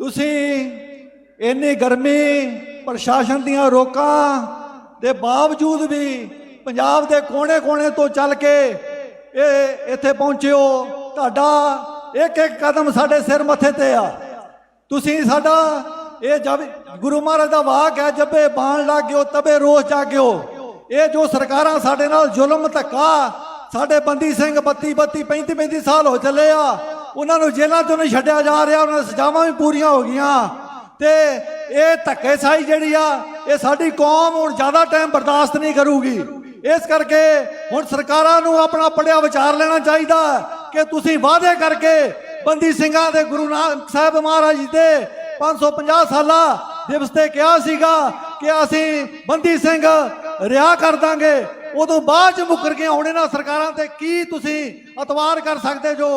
ਤੁਸੀਂ ਇੰਨੀ ਗਰਮੀ ਪ੍ਰਸ਼ਾਸਨ ਦੀਆਂ ਰੋਕਾਂ ਦੇ ਬਾਵਜੂਦ ਵੀ ਪੰਜਾਬ ਦੇ ਕੋਨੇ-ਕੋਨੇ ਤੋਂ ਚੱਲ ਕੇ ਇਹ ਇੱਥੇ ਪਹੁੰਚੇ ਹੋ ਤੁਹਾਡਾ ਇੱਕ ਇੱਕ ਕਦਮ ਸਾਡੇ ਸਿਰ ਮੱਥੇ ਤੇ ਆ। ਤੁਸੀਂ ਸਾਡਾ ਇਹ ਜਬ ਗੁਰੂ ਮਹਾਰਾਜ ਦਾ ਵਾਕ ਹੈ, ਜੱਬੇ ਬਾਣ ਲੱਗਿਓ ਤਬੇ ਰੋਸ ਜਾਗਿਓ। ਇਹ ਜੋ ਸਰਕਾਰਾਂ ਸਾਡੇ ਨਾਲ ਜ਼ੁਲਮ ਧੱਕਾ, ਸਾਡੇ ਬੰਦੀ ਸਿੰਘ 32 32 35 35 ਸਾਲ ਹੋ ਚੱਲੇ ਆ ਉਹਨਾਂ ਨੂੰ ਜੇਲ੍ਹਾਂ ਤੋਂ ਨਹੀਂ ਛੱਡਿਆ ਜਾ ਰਿਹਾ, ਉਹਨਾਂ ਦੀਆਂ ਸਜ਼ਾਵਾਂ ਵੀ ਪੂਰੀਆਂ ਹੋ ਗਈਆਂ। ਤੇ ਇਹ ਧੱਕੇਸ਼ਾਹੀ ਜਿਹੜੀ ਆ, ਇਹ ਸਾਡੀ ਕੌਮ ਹੁਣ ਜ਼ਿਆਦਾ ਟਾਈਮ ਬਰਦਾਸ਼ਤ ਨਹੀਂ ਕਰੂਗੀ। ਇਸ ਕਰਕੇ ਹੁਣ ਸਰਕਾਰਾਂ ਨੂੰ ਆਪਣਾ ਪੜਿਆ ਵਿਚਾਰ ਲੈਣਾ ਚਾਹੀਦਾ, ਕਿ ਤੁਸੀਂ ਵਾਅਦੇ ਕਰਕੇ ਬੰਦੀ ਸਿੰਘਾਂ ਦੇ ਗੁਰੂ ਨਾਨਕ ਸਾਹਿਬ ਮਹਾਰਾਜ ਜੀ ਦੇ 550 ਸਾਲਾ ਦਿਵਸ ਤੇ ਕਿਹਾ ਸੀਗਾ ਕਿ ਅਸੀਂ ਬੰਦੀ ਸਿੰਘ ਰਿਹਾ ਕਰ ਦਾਂਗੇ। ਉਦੋਂ ਬਾਅਦ ਚ ਮੁੱਕਰ ਕੇ ਹੁਣ ਇਹਨਾਂ ਸਰਕਾਰਾਂ ਤੇ ਕੀ ਤੁਸੀਂ ਅਤਵਾਰ ਕਰ ਸਕਦੇ ਜੋ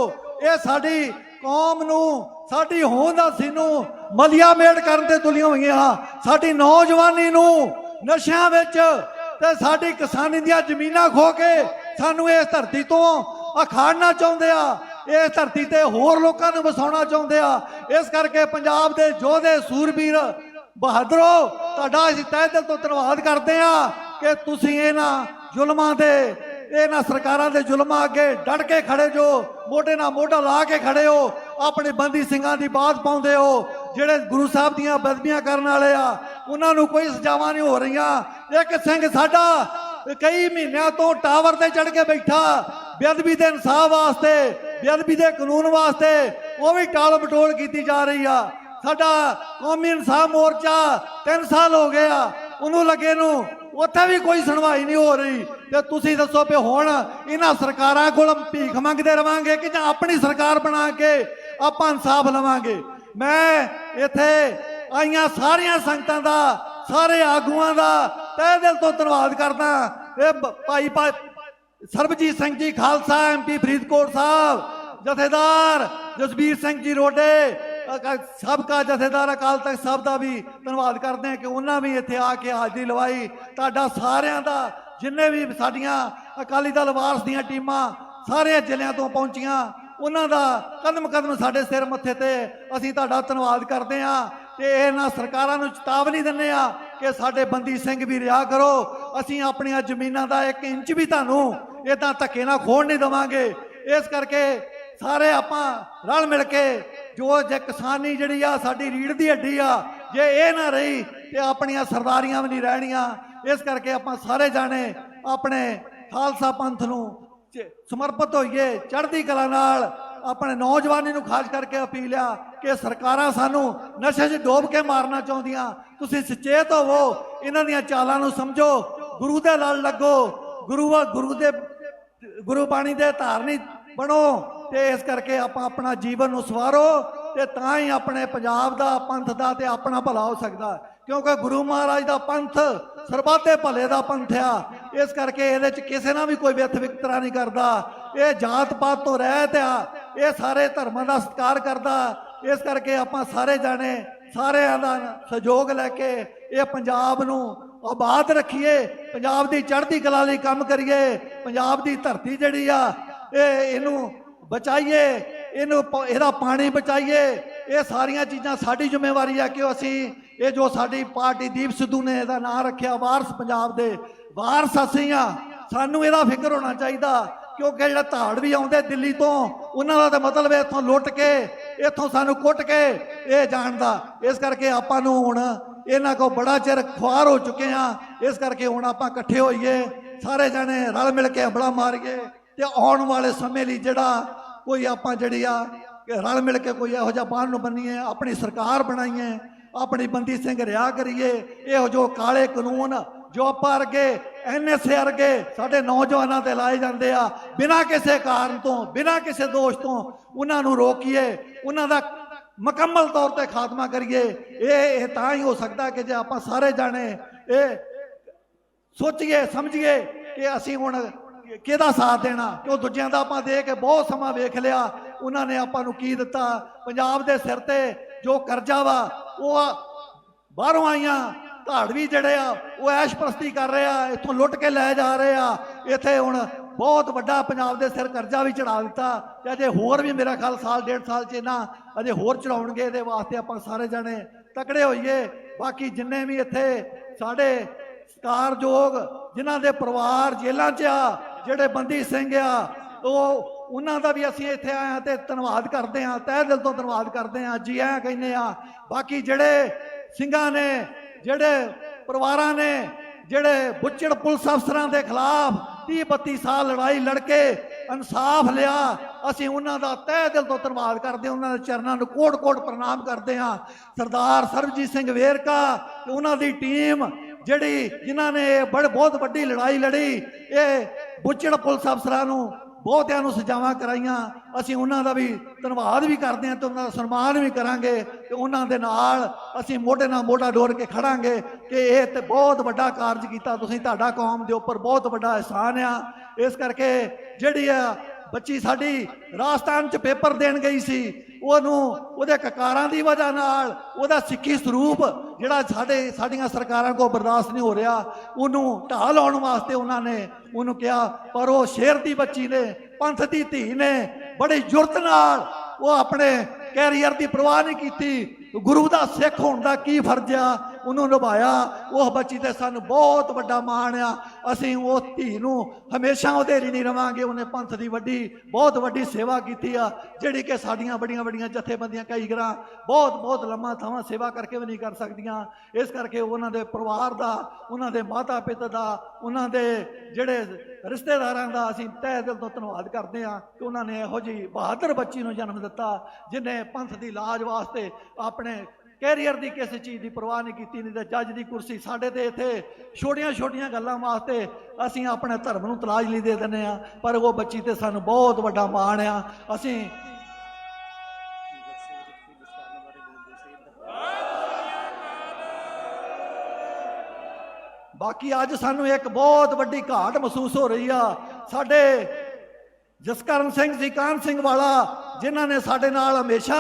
ਇਹ ਸਾਡੀ ਕੌਮ ਨੂੰ, ਸਾਡੀ ਹੋਂਦ ਅਸੀਂ ਨੂੰ ਮਲਿਆ ਮੇੜ ਕਰਨ ਤੇ ਤੁਲੀਆਂ ਹੋਈਆਂ ਸਾਡੀ ਨੌਜਵਾਨੀ ਨੂੰ ਨਸ਼ਿਆਂ ਵਿੱਚ ਤੇ ਸਾਡੀ ਕਿਸਾਨੀ ਦੀਆਂ ਜ਼ਮੀਨਾਂ ਖੋ ਕੇ ਸਾਨੂੰ ਇਸ ਧਰਤੀ ਤੋਂ ਅਖਾੜਨਾ ਚਾਹੁੰਦੇ ਆ। ਇਸ ਧਰਤੀ ਤੇ ਹੋਰ ਲੋਕਾਂ ਨੂੰ ਵਸਾਉਣਾ ਚਾਹੁੰਦੇ ਆ। ਇਸ ਕਰਕੇ ਪੰਜਾਬ ਦੇ ਯੋਧੇ, ਸੂਰਬੀਰ, ਬਹਾਦਰੋ, ਤੁਹਾਡਾ ਅਸੀਂ ਤਹਿ ਦਿਲ ਤੋਂ ਧੰਨਵਾਦ ਕਰਦੇ ਆ ਕਿ ਤੁਸੀਂ ਇਹਨਾਂ ਜ਼ੁਲਮਾਂ ਦੇ ਇਹਨਾਂ ਸਰਕਾਰਾਂ ਦੇ ਜ਼ੁਲਮਾਂ ਅੱਗੇ ਡਟ ਕੇ ਖੜੇ ਜੋ, ਮੋਢੇ ਨਾਲ ਮੋਢਾ ਲਾ ਕੇ ਖੜੇ ਹੋ, ਆਪਣੇ ਬੰਦੀ ਸਿੰਘਾਂ ਦੀ ਬਾਤ ਪਾਉਂਦੇ ਹੋ, ਜਿਹੜੇ ਗੁਰੂ ਸਾਹਿਬ ਦੀਆਂ ਬਦਮੀਆਂ ਕਰਨ ਵਾਲੇ ਆ, ਉਹਨਾਂ ਨੂੰ ਕੋਈ ਸਜ਼ਾਵਾਂ ਨਹੀਂ ਹੋ ਰਹੀਆਂ। ਇੱਕ ਸਿੰਘ ਸਾਡਾ ਕਈ ਮਹੀਨਿਆਂ ਤੋਂ ਟਾਵਰ ਤੇ ਚੜ ਕੇ ਬੈਠਾ, ਬੇਅਦਬੀ ਦੇ ਇਨਸਾਫ ਵਾਸਤੇ, ਬੇਅਦਬੀ ਦੇ ਕਾਨੂੰਨ ਵਾਸਤੇ, ਉਹ ਵੀ ਟਾਲ ਮਟੋਲ ਕੀਤੀ ਜਾ ਰਹੀ ਆ। ਸਾਡਾ ਕੌਮੀ ਇਨਸਾਫ ਮੋਰਚਾ 3 ਸਾਲ ਹੋ ਗਏ ਆ, ਉਹਨੂੰ ਲੱਗੇ ਨੂੰ ਉੱਥੇ ਵੀ ਕੋਈ ਸੁਣਵਾਈ ਨਹੀਂ ਹੋ ਰਹੀ। ਤੇ ਤੁਸੀਂ ਦੱਸੋ ਵੀ ਹੁਣ ਇਹਨਾਂ ਸਰਕਾਰਾਂ ਕੋਲ ਭੀਖ ਮੰਗਦੇ ਰਵਾਂਗੇ ਕਿ ਜਾਂ ਆਪਣੀ ਸਰਕਾਰ ਬਣਾ ਕੇ ਆਪਾਂ ਇਨਸਾਫ ਲਵਾਂਗੇ? ਮੈਂ ਇੱਥੇ ਆਈਆਂ ਸਾਰੀਆਂ ਸੰਗਤਾਂ ਦਾ, ਸਾਰੇ ਆਗੂਆਂ ਦਾ ਤਹਿ ਦਿਲ ਤੋਂ ਧੰਨਵਾਦ ਕਰਦਾ। ਇਹ ਭਾਈ ਭਾਈ ਸਰਬਜੀਤ ਸਿੰਘ ਜੀ, ਖਾਲਸਾ ਐਮਪੀ ਫਰੀਦਕੋਟ ਸਾਹਿਬ, ਜਥੇਦਾਰ ਜਸਬੀਰ ਸਿੰਘ ਜੀ ਰੋਡੇ ਸਾਬਕਾ ਜਥੇਦਾਰ ਅਕਾਲ ਤਖਤ ਸਾਹਿਬ ਦਾ ਵੀ ਧੰਨਵਾਦ ਕਰਦੇ ਹਾਂ ਕਿ ਉਹਨਾਂ ਵੀ ਇੱਥੇ ਆ ਕੇ ਹਾਜ਼ਰੀ ਲਵਾਈ। ਤੁਹਾਡਾ ਸਾਰਿਆਂ ਦਾ ਜਿੰਨੇ ਵੀ ਸਾਡੀਆਂ ਅਕਾਲੀ ਦਲ ਵਾਰਸ ਦੀਆਂ ਟੀਮਾਂ ਸਾਰੇ ਜ਼ਿਲ੍ਹਿਆਂ ਤੋਂ ਪਹੁੰਚੀਆਂ, ਉਹਨਾਂ ਦਾ ਕਦਮ ਕਦਮ ਸਾਡੇ ਸਿਰ ਮੱਥੇ ਤੇ ਅਸੀਂ ਤੁਹਾਡਾ ਧੰਨਵਾਦ ਕਰਦੇ ਹਾਂ ਤੇ ਇਹਨਾਂ ਸਰਕਾਰਾਂ ਨੂੰ ਚੇਤਾਵਨੀ ਦਿੰਦੇ ਆ ਕਿ ਸਾਡੇ ਬੰਦੀ ਸਿੰਘ ਵੀ ਰਿਹਾ ਕਰੋ। ਅਸੀਂ ਆਪਣੀਆਂ ਜ਼ਮੀਨਾਂ ਦਾ ਇੱਕ ਇੰਚ ਵੀ ਤੁਹਾਨੂੰ ਇਦਾਂ ਧੱਕੇ ਨਾਲ ਖੋਣ ਨਹੀਂ ਦਵਾਂਗੇ। ਇਸ ਕਰਕੇ ਸਾਰੇ ਆਪਾਂ ਰਲ ਮਿਲ ਕੇ ਜੋ ਜੇ ਕਿਸਾਨੀ ਜਿਹੜੀ ਆ, ਸਾਡੀ ਰੀੜ ਦੀ ਹੱਡੀ ਆ, ਜੇ ਇਹ ਨਾ ਰਹੀ ਤੇ ਆਪਣੀਆਂ ਸਰਦਾਰੀਆਂ ਵੀ ਨਹੀਂ ਰਹਿਣੀਆਂ। ਇਸ ਕਰਕੇ ਆਪਾਂ ਸਾਰੇ ਜਾਣੇ ਆਪਣੇ ਖਾਲਸਾ ਪੰਥ ਨੂੰ ਚ- ਸਮਰਪਿਤ ਹੋਈਏ, ਚੜ੍ਹਦੀ ਕਲਾ ਨਾਲ ਆਪਣੇ ਨੌਜਵਾਨੀ ਨੂੰ ਖਾਸ ਕਰਕੇ ਅਪੀਲ ਆ ਕਿ ਸਰਕਾਰਾਂ ਸਾਨੂੰ ਨਸ਼ੇ 'ਚ ਡੋਬ ਕੇ ਮਾਰਨਾ ਚਾਹੁੰਦੀਆਂ। ਤੁਸੀਂ ਸੁਚੇਤ ਹੋਵੋ, ਇਹਨਾਂ ਦੀਆਂ ਚਾਲਾਂ ਨੂੰ ਸਮਝੋ, ਗੁਰੂ ਦੇ ਨਾਲ ਲੱਗੋ, ਗੁਰੂ ਗੁਰੂ ਦੇ, ਗੁਰੂ ਬਾਣੀ ਦੇ ਧਾਰਨੀ ਬਣੋ ਤੇ ਇਸ ਕਰਕੇ ਆਪਾਂ ਆਪਣਾ ਜੀਵਨ ਨੂੰ ਸਵਾਰੋ ਤੇ ਤਾਂ ਹੀ ਆਪਣੇ ਪੰਜਾਬ ਦਾ ਪੰਥ ਦਾ ਤੇ ਆਪਣਾ ਭਲਾ ਹੋ ਸਕਦਾ। ਕਿਉਂਕਿ ਗੁਰੂ ਮਹਾਰਾਜ ਦਾ ਪੰਥ ਸਰਬੱਤੇ ਭਲੇ ਦਾ ਪੰਥ ਆ। ਇਸ ਕਰਕੇ ਇਹਦੇ ਚ ਕਿਸੇ ਨਾਲ ਵੀ ਕੋਈ ਵਿਅਥ ਵਿਕਤਰਾ ਨਹੀਂ ਕਰਦਾ। ਇਹ ਜਾਤ ਪਾਤ ਤੋਂ ਰਹਿਤ ਆ। ਇਹ ਸਾਰੇ ਧਰਮਾਂ ਦਾ ਸਤਿਕਾਰ ਕਰਦਾ। ਇਸ ਕਰਕੇ ਆਪਾਂ ਸਾਰੇ ਜਾਣੇ ਸਾਰਿਆਂ ਦਾ ਸਹਿਯੋਗ ਲੈ ਕੇ ਇਹ ਪੰਜਾਬ ਨੂੰ ਆਬਾਦ ਰੱਖੀਏ। ਪੰਜਾਬ ਦੀ ਚੜ੍ਹਦੀ ਕਲਾ ਲਈ ਕੰਮ ਕਰੀਏ। ਪੰਜਾਬ ਦੀ ਧਰਤੀ ਜਿਹੜੀ ਆ, ਇਹ ਇਹਨੂੰ ਬਚਾਈਏ। ਇਹਨੂੰ ਪ- ਇਹਦਾ ਪਾਣੀ ਬਚਾਈਏ। ਇਹ ਸਾਰੀਆਂ ਚੀਜ਼ਾਂ ਸਾਡੀ ਜ਼ਿੰਮੇਵਾਰੀ ਆ ਕਿ ਅਸੀਂ ਇਹ ਜੋ ਸਾਡੀ ਪਾਰਟੀ ਦੀਪ ਸਿੱਧੂ ਨੇ ਇਹਦਾ ਨਾਂ ਰੱਖਿਆ ਵਾਰਸ ਪੰਜਾਬ ਦੇ, ਵਾਰਸ ਅਸੀਂ ਆ। ਸਾਨੂੰ ਇਹਦਾ ਫਿਕਰ ਹੋਣਾ ਚਾਹੀਦਾ, ਕਿਉਂਕਿ ਜਿਹੜਾ ਧਾੜ ਵੀ ਆਉਂਦੇ ਦਿੱਲੀ ਤੋਂ, ਉਹਨਾਂ ਦਾ ਤਾਂ ਮਤਲਬ ਹੈ ਇੱਥੋਂ ਲੁੱਟ ਕੇ, ਇੱਥੋਂ ਸਾਨੂੰ ਕੁੱਟ ਕੇ ਇਹ ਜਾਣਦਾ ਇਸ ਕਰਕੇ ਆਪਾਂ ਨੂੰ ਹੁਣ ਇਹਨਾਂ ਕੋ ਬੜਾ ਚਿਰ ਖੁਆਰ ਹੋ ਚੁੱਕੇ ਆ। ਇਸ ਕਰਕੇ ਹੁਣ ਆਪਾਂ ਇਕੱਠੇ ਹੋਈਏ, ਸਾਰੇ ਜਣੇ ਰਲ ਮਿਲ ਕੇ ਹੰਬਲਾ ਮਾਰੀਏ ਤੇ ਆਉਣ ਵਾਲੇ ਸਮੇਂ ਲਈ ਜਿਹੜਾ ਕੋਈ ਆਪਾਂ ਜਿਹੜੀ ਆ ਕਿ ਰਲ ਮਿਲ ਕੇ ਕੋਈ ਇਹੋ ਜਿਹਾ ਬਾਹਰ ਨੂੰ ਬੰਨੀਏ ਆਪਣੀ ਸਰਕਾਰ ਬਣਾਈਏ, ਆਪਣੀ ਬੰਦੀ ਸਿੰਘ ਰਿਆ ਕਰੀਏ, ਇਹੋ ਜੋ ਕਾਲੇ ਕਾਨੂੰਨ ਜੋ ਆਪਾਂ ਅਰਗੇ ਐਨਐਸਏ ਅਰਗੇ ਸਾਡੇ ਨੌਜਵਾਨਾਂ ਤੇ ਲਾਏ ਜਾਂਦੇ ਆ, ਬਿਨਾਂ ਕਿਸੇ ਕਾਰਨ ਤੋਂ, ਬਿਨਾਂ ਕਿਸੇ ਦੋਸ਼ ਤੋਂ ਉਹਨਾਂ ਨੂੰ ਰੋਕੀਏ, ਉਹਨਾਂ ਦਾ ਮੁਕੰਮਲ ਤੌਰ ਤੇ ਖਾਤਮਾ ਕਰੀਏ। ਇਹ ਇਹ ਤਾਂ ਹੀ ਹੋ ਸਕਦਾ ਕਿ ਜੇ ਆਪਾਂ ਸਾਰੇ ਜਾਣੇ ਇਹ ਸੋਚੀਏ, ਸਮਝੀਏ ਕਿ ਅਸੀਂ ਹੁਣ ਕਿਹਦਾ ਸਾਥ ਦੇਣਾ, ਕਿਉਂ ਦੂਜਿਆਂ ਦਾ ਆਪਾਂ ਦੇ ਕੇ ਬਹੁਤ ਸਮਾਂ ਵੇਖ ਲਿਆ ਉਹਨਾਂ ਨੇ ਆਪਾਂ ਨੂੰ ਕੀ ਦਿੱਤਾ? ਪੰਜਾਬ ਦੇ ਸਿਰ ਤੇ ਜੋ ਕਰਜ਼ਾ ਵਾ, ਉਹ ਬਾਹਰੋਂ ਆਈਆਂ। ਧਾੜਵੀ ਜਿਹੜੇ ਆ, ਉਹ ਐਸ਼ ਪ੍ਰਸਤੀ ਕਰ ਰਹੇ ਆ, ਇੱਥੋਂ ਲੁੱਟ ਕੇ ਲੈ ਜਾ ਰਹੇ ਆ। ਇੱਥੇ ਹੁਣ ਬਹੁਤ ਵੱਡਾ ਪੰਜਾਬ ਦੇ ਸਿਰ ਕਰਜ਼ਾ ਵੀ ਚੜਾ ਦਿੱਤਾ। ਤੇ ਅਜੇ ਹੋਰ ਵੀ ਮੇਰਾ ਖਿਆਲ ਸਾਲ, ਡੇਢ ਸਾਲ ਚ ਇਹਨਾਂ ਅਜੇ ਹੋਰ ਚੜਾਉਣਗੇ, ਇਹਦੇ ਵਾਸਤੇ ਆਪਾਂ ਸਾਰੇ ਜਣੇ ਤਕੜੇ ਹੋਈਏ। ਬਾਕੀ ਜਿੰਨੇ ਵੀ ਇੱਥੇ ਸਾਡੇ ਸਤਿਕਾਰਯੋਗ ਜਿਨ੍ਹਾਂ ਦੇ ਪਰਿਵਾਰ ਜੇਲ੍ਹਾਂ 'ਚ ਆ, ਜਿਹੜੇ ਬੰਦੀ ਸਿੰਘ ਆ, ਉਹ ਉਹਨਾਂ ਦਾ ਵੀ ਅਸੀਂ ਇੱਥੇ ਆਏ ਹਾਂ ਤੇ ਧੰਨਵਾਦ ਕਰਦੇ ਹਾਂ, ਤਹਿ ਦਿਲ ਤੋਂ ਧੰਨਵਾਦ ਕਰਦੇ ਹਾਂ, ਜੀ ਆਇਆਂ ਕਹਿੰਦੇ ਆ ਬਾਕੀ ਜਿਹੜੇ ਸਿੰਘਾਂ ਨੇ, ਜਿਹੜੇ ਪਰਿਵਾਰਾਂ ਨੇ, ਜਿਹੜੇ ਬੁੱਚੜ ਪੁਲਿਸ ਅਫਸਰਾਂ ਦੇ ਖਿਲਾਫ 30 32 ਸਾਲ ਲੜਾਈ ਲੜ ਕੇ ਇਨਸਾਫ ਲਿਆ, ਅਸੀਂ ਉਹਨਾਂ ਦਾ ਤਹਿ ਦਿਲ ਤੋਂ ਧੰਨਵਾਦ ਕਰਦੇ ਹਾਂ, ਉਹਨਾਂ ਦੇ ਚਰਨਾਂ ਨੂੰ ਕੋਟ-ਕੋਟ ਪ੍ਰਣਾਮ ਕਰਦੇ ਹਾਂ। ਸਰਦਾਰ ਸਰਬਜੀਤ ਸਿੰਘ ਵੇਰਕਾ ਤੇ ਉਹਨਾਂ ਦੀ ਟੀਮ ਜਿਹੜੀ ਜਿਨ੍ਹਾਂ ਨੇ ਇਹ ਬੜ, ਬਹੁਤ ਵੱਡੀ ਲੜਾਈ ਲੜੀ, ਇਹ ਬੁੱਚੜ ਪੁਲਿਸ ਅਫਸਰਾਂ ਨੂੰ ਬਹੁਤਿਆਂ ਨੂੰ ਸਜ਼ਾਵਾਂ ਕਰਾਈਆਂ। ਅਸੀਂ ਉਹਨਾਂ ਦਾ ਵੀ ਧੰਨਵਾਦ ਵੀ ਕਰਦੇ ਹਾਂ ਤੇ ਉਹਨਾਂ ਦਾ ਸਨਮਾਨ ਵੀ ਕਰਾਂਗੇ ਤੇ ਉਹਨਾਂ ਦੇ ਨਾਲ ਅਸੀਂ ਮੋਢੇ ਨਾਲ ਮੋਢਾ ਡੋਰ ਕੇ ਖੜਾਂਗੇ ਕਿ ਇਹ ਤੇ ਬਹੁਤ ਵੱਡਾ ਕਾਰਜ ਕੀਤਾ ਤੁਸੀਂ, ਤੁਹਾਡਾ ਕੌਮ ਦੇ ਉੱਪਰ ਬਹੁਤ ਵੱਡਾ ਅਹਿਸਾਨ ਆ। ਇਸ ਕਰਕੇ ਜਿਹੜੀ ਆ ਬੱਚੀ ਸਾਡੀ ਰਾਜਸਥਾਨ ਚ ਪੇਪਰ ਦੇਣ ਗਈ ਸੀ। ਉਹਨੂੰ, ਉਹਦੇ ਕਕਾਰਾਂ ਦੀ ਵਜ੍ਹਾ ਨਾਲ ਉਹਦਾ ਸਿੱਖੀ ਸਰੂਪ ਜਿਹੜਾ ਸਾਡੇ, ਸਾਡੀਆਂ ਸਰਕਾਰਾਂ ਕੋਲ ਬਰਦਾਸ਼ਤ ਨਹੀਂ ਹੋ ਰਿਹਾ, ਉਹਨੂੰ ਢਾਹ ਲਾਉਣ ਵਾਸਤੇ ਉਹਨਾਂ ਨੇ ਉਹਨੂੰ ਕਿਹਾ, ਪਰ ਉਹ ਸ਼ੇਰ ਦੀ ਬੱਚੀ ਨੇ, ਪੰਥ ਦੀ ਧੀ ਨੇ, ਬੜੀ ਜੁਰਤ ਨਾਲ ਉਹ ਆਪਣੇ ਕੈਰੀਅਰ ਦੀ ਪਰਵਾਹ ਨਹੀਂ ਕੀਤੀ। ਗੁਰੂ ਦਾ ਸਿੱਖ ਹੋਣ ਦਾ ਕੀ ਫਰਜ਼ ਆ? ਉਹਨੂੰ ਨਿਭਾਇਆ ਉਹ ਬੱਚੀ ਤੇ ਸਾਨੂੰ ਬਹੁਤ ਵੱਡਾ ਮਾਣ ਆ। ਅਸੀਂ ਉਹ ਧੀ ਨੂੰ ਹਮੇਸ਼ਾ ਉਹਦੇ ਲਈ ਨਹੀਂ ਰਵਾਂਗੇ। ਉਹਨੇ ਪੰਥ ਦੀ ਵੱਡੀ, ਬਹੁਤ ਵੱਡੀ ਸੇਵਾ ਕੀਤੀ ਆ। ਜਿਹੜੀ ਕਿ ਸਾਡੀਆਂ ਬੜੀਆਂ ਵੱਡੀਆਂ ਜਥੇਬੰਦੀਆਂ ਕਈ ਗਰਾਂ ਬਹੁਤ ਬਹੁਤ ਲੰਮਾ ਥਾਵਾਂ ਸੇਵਾ ਕਰਕੇ ਵੀ ਨਹੀਂ ਕਰ ਸਕਦੀਆਂ। ਇਸ ਕਰਕੇ ਉਹਨਾਂ ਦੇ ਪਰਿਵਾਰ ਦਾ, ਉਹਨਾਂ ਦੇ ਮਾਤਾ ਪਿਤਾ ਦਾ, ਉਹਨਾਂ ਦੇ ਜਿਹੜੇ ਰਿਸ਼ਤੇਦਾਰਾਂ ਦਾ ਅਸੀਂ ਤਹਿ ਦਿਲ ਤੋਂ ਧੰਨਵਾਦ ਕਰਦੇ ਹਾਂ ਕਿ ਉਹਨਾਂ ਨੇ ਇਹੋ ਜਿਹੀ ਬਹਾਦਰ ਬੱਚੀ ਨੂੰ ਜਨਮ ਦਿੱਤਾ ਜਿਨੇ ਪੰਥ ਦੀ ਲਾਜ ਵਾਸਤੇ ਆਪਣੇ ਕੈਰੀਅਰ ਦੀ ਕਿਸੇ ਚੀਜ਼ ਦੀ ਪਰਵਾਹ ਨਹੀਂ ਕੀਤੀ, ਨਹੀਂ ਤਾਂ ਜੱਜ ਦੀ ਕੁਰਸੀ ਸਾਡੇ ਤੇ ਇੱਥੇ ਛੋਟੀਆਂ ਛੋਟੀਆਂ ਗੱਲਾਂ ਵਾਸਤੇ ਅਸੀਂ ਆਪਣੇ ਧਰਮ ਨੂੰ ਤਲਾਜ ਲਈ ਦੇ ਦਿੰਦੇ ਆ ਪਰ ਉਹ ਬੱਚੀ ਤੇ ਸਾਨੂੰ ਬਹੁਤ ਵੱਡਾ ਮਾਣ ਆ। ਅਸੀਂ ਬਾਕੀ ਅੱਜ ਸਾਨੂੰ ਇੱਕ ਬਹੁਤ ਵੱਡੀ ਘਾਟ ਮਹਿਸੂਸ ਹੋ ਰਹੀ ਆ। ਸਾਡੇ ਜਸਕਰਨ ਸਿੰਘ ਜੀ ਕਾਨ ਸਿੰਘ ਵਾਲਾ, ਜਿਨ੍ਹਾਂ ਨੇ ਸਾਡੇ ਨਾਲ ਹਮੇਸ਼ਾ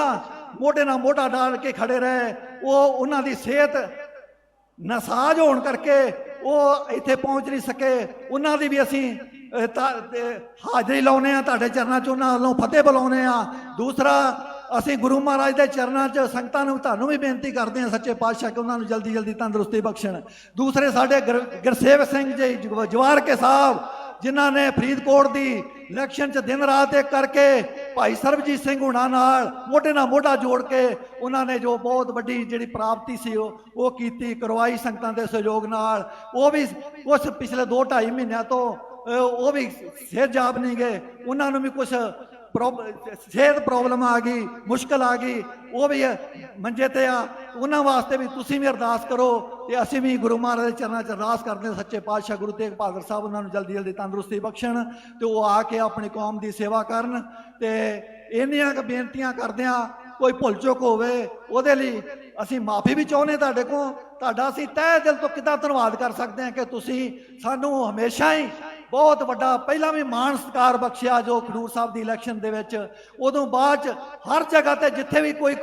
ਮੋਢੇ ਨਾਲ ਮੋਢਾ ਡਾਲ ਕੇ ਖੜੇ ਰਹੇ। ਉਹ ਉਹਨਾਂ ਦੀ ਸਿਹਤ ਨਸਾਜ ਹੋਣ ਕਰਕੇ ਉਹ ਇੱਥੇ ਪਹੁੰਚ ਨਹੀਂ ਸਕੇ। ਉਹਨਾਂ ਦੀ ਵੀ ਅਸੀਂ ਹਾਜ਼ਰੀ ਲਾਉਨੇ ਆ ਤੁਹਾਡੇ ਚਰਨਾਂ 'ਚ ਉਹਨਾਂ ਵੱਲੋਂ ਫਤਿਹ ਬੁਲਾਉਨੇ ਆ ਦੂਸਰਾ, ਅਸੀਂ ਗੁਰੂ ਮਹਾਰਾਜ ਦੇ ਚਰਨਾਂ 'ਚ ਸੰਗਤਾਂ ਨੂੰ ਤੁਹਾਨੂੰ ਵੀ ਬੇਨਤੀ ਕਰਦੇ ਹਾਂ, ਸੱਚੇ ਪਾਤਸ਼ਾਹ, ਕਿ ਉਹਨਾਂ ਨੂੰ ਜਲਦੀ ਜਲਦੀ ਤੰਦਰੁਸਤੀ ਬਖਸ਼ਣ। ਦੂਸਰੇ, ਸਾਡੇ ਗੁਰ- ਗੁਰਸੇਵਕ ਸਿੰਘ ਜੀ, ਜਵਾਰ ਕੇ ਸਾਹਿਬ, ਜਿਨ੍ਹਾਂ ਨੇ ਫਰੀਦਕੋਟ ਦੀ ਇਲੈਕਸ਼ਨ 'ਚ ਦਿਨ ਰਾਤ ਇੱਕ ਕਰਕੇ ਭਾਈ ਸਰਬਜੀਤ ਸਿੰਘ ਹੁਣਾਂ ਨਾਲ ਮੋਢੇ ਨਾਲ ਮੋਢਾ ਜੋੜ ਕੇ ਉਹਨਾਂ ਨੇ ਜੋ ਬਹੁਤ ਵੱਡੀ ਜਿਹੜੀ ਪ੍ਰਾਪਤੀ ਸੀ ਉਹ ਉਹ ਕੀਤੀ, ਕਰਵਾਈ ਸੰਗਤਾਂ ਦੇ ਸਹਿਯੋਗ ਨਾਲ। ਉਹ ਵੀ ਕੁਛ ਪਿਛਲੇ 2 2.5 ਮਹੀਨਿਆਂ ਤੋਂ ਉਹ ਵੀ ਸਿਹਤ ਜਾਬ ਨਹੀਂ ਗਏ। ਉਹਨਾਂ ਨੂੰ ਵੀ ਕੁਝ ਸਿਹਤ ਪ੍ਰੋਬਲਮ ਆ ਗਈ, ਮੁਸ਼ਕਲ ਆ ਗਈ, ਉਹ ਵੀ ਮੰਜੇ ਤੇ ਆ, ਉਹਨਾਂ ਵਾਸਤੇ ਵੀ ਤੁਸੀਂ ਵੀ ਅਰਦਾਸ ਕਰੋ ਤੇ ਅਸੀਂ ਵੀ ਗੁਰੂ ਮਹਾਰਾਜ ਦੇ ਚਰਨਾਂ 'ਚ ਅਰਦਾਸ ਕਰਦੇ ਹਾਂ, ਸੱਚੇ ਪਾਤਸ਼ਾਹ ਗੁਰੂ ਤੇਗ ਬਹਾਦਰ ਸਾਹਿਬ ਉਹਨਾਂ ਨੂੰ ਜਲਦੀ ਜਲਦੀ ਤੰਦਰੁਸਤੀ ਬਖਸ਼ਣ ਤੇ ਉਹ ਆ ਕੇ ਆਪਣੀ ਕੌਮ ਦੀ ਸੇਵਾ ਕਰਨ ਤੇ ਇੰਨੀਆਂ ਕੁ ਬੇਨਤੀਆਂ ਕਰਦੇ ਆ ਕੋਈ ਭੁੱਲ ਚੁੱਕ ਹੋਵੇ, ਉਹਦੇ ਲਈ ਅਸੀਂ ਮਾਫੀ ਵੀ ਚਾਹੁੰਦੇ ਤੁਹਾਡੇ ਕੋਲ, ਤੁਹਾਡਾ ਅਸੀਂ ਤਹਿ ਦਿਲ ਤੋਂ ਕਿੱਦਾਂ ਧੰਨਵਾਦ ਕਰ ਸਕਦੇ ਹਾਂ ਕਿ ਤੁਸੀਂ ਸਾਨੂੰ ਹਮੇਸ਼ਾ ਹੀ ਬਹੁਤ ਵੱਡਾ, ਪਹਿਲਾਂ ਵੀ ਮਾਣ ਸਤਿਕਾਰ ਬਖਸ਼ਿਆ ਜੋ ਖਡੂਰ ਸਾਹਿਬ ਦੀ ਇਲੈਕਸ਼ਨ ਦੇ ਵਿੱਚ। ਉਦੋਂ ਬਾਅਦ ਚ ਹਰ ਜਗ੍ਹਾ ਤੇ ਜਿੱਥੇ ਵੀ ਕੋਈ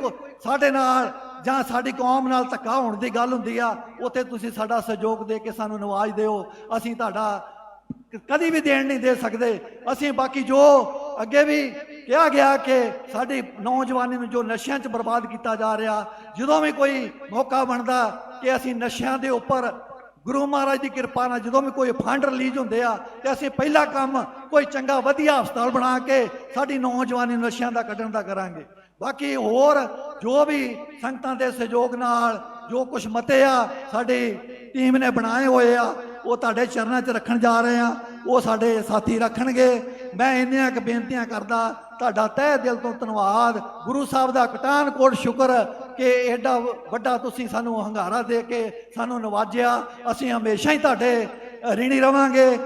ਸਾਡੇ ਨਾਲ ਜਾਂ ਸਾਡੀ ਕੌਮ ਨਾਲ ਧੱਕਾ ਹੋਣ ਦੀ ਗੱਲ ਹੁੰਦੀ ਆ, ਉੱਥੇ ਤੁਸੀਂ ਸਾਡਾ ਸਹਿਯੋਗ ਦੇ ਕੇ ਸਾਨੂੰ ਨਵਾਜ ਦਿਓ। ਅਸੀਂ ਤੁਹਾਡਾ ਕ- ਕਦੀ ਵੀ ਦੇਣ ਨਹੀਂ ਦੇ ਸਕਦੇ। ਅਸੀਂ ਬਾਕੀ ਜੋ ਅੱਗੇ ਵੀ ਕਿਹਾ ਗਿਆ ਕਿ ਸਾਡੀ ਨੌਜਵਾਨੀ ਨੂੰ ਜੋ ਨਸ਼ਿਆਂ 'ਚ ਬਰਬਾਦ ਕੀਤਾ ਜਾ ਰਿਹਾ, ਜਦੋਂ ਵੀ ਕੋਈ ਮੌਕਾ ਬਣਦਾ ਕਿ ਅਸੀਂ ਨਸ਼ਿਆਂ ਦੇ ਉੱਪਰ ਗੁਰੂ ਮਹਾਰਾਜ ਦੀ ਕਿਰਪਾ ਨਾਲ ਜਦੋਂ ਵੀ ਕੋਈ ਫੰਡ ਰਿਲੀਜ਼ ਹੁੰਦੇ ਆ ਤੇ ਅਸੀਂ ਪਹਿਲਾ ਕੰਮ ਕੋਈ ਚੰਗਾ ਵਧੀਆ ਹਸਪਤਾਲ ਬਣਾ ਕੇ ਸਾਡੀ ਨੌਜਵਾਨੀ ਨਸ਼ਿਆਂ ਦਾ ਕੱਢਣ ਦਾ ਕਰਾਂਗੇ। ਬਾਕੀ ਹੋਰ ਜੋ ਵੀ ਸੰਗਤਾਂ ਦੇ ਸਹਿਯੋਗ ਨਾਲ ਜੋ ਕੁਝ ਮਤੇ ਆ, ਸਾਡੀ ਟੀਮ ਨੇ ਬਣਾਏ ਹੋਏ ਆ ਉਹ ਤੁਹਾਡੇ ਚਰਨਾਂ 'ਚ ਰੱਖਣ ਜਾ ਰਹੇ ਆ ਉਹ ਸਾਡੇ ਸਾਥੀ ਰੱਖਣਗੇ। ਮੈਂ ਇੰਨੀਆਂ ਕੁ ਬੇਨਤੀਆਂ ਕਰਦਾ, ਤੁਹਾਡਾ ਤਹਿ ਦਿਲ ਤੋਂ ਧੰਨਵਾਦ। ਗੁਰੂ ਸਾਹਿਬ ਦਾ ਕਟਾਨ ਕੋਟ ਸ਼ੁਕਰ ਕਿ ਐਡਾ ਵੱਡਾ ਤੁਸੀਂ ਸਾਨੂੰ ਹੰਗਾਰਾ ਦੇ ਕੇ ਸਾਨੂੰ ਨਵਾਜਿਆ। ਅਸੀਂ ਹਮੇਸ਼ਾ ਹੀ ਤੁਹਾਡੇ ਰਿਣੀ ਰਵਾਂਗੇ।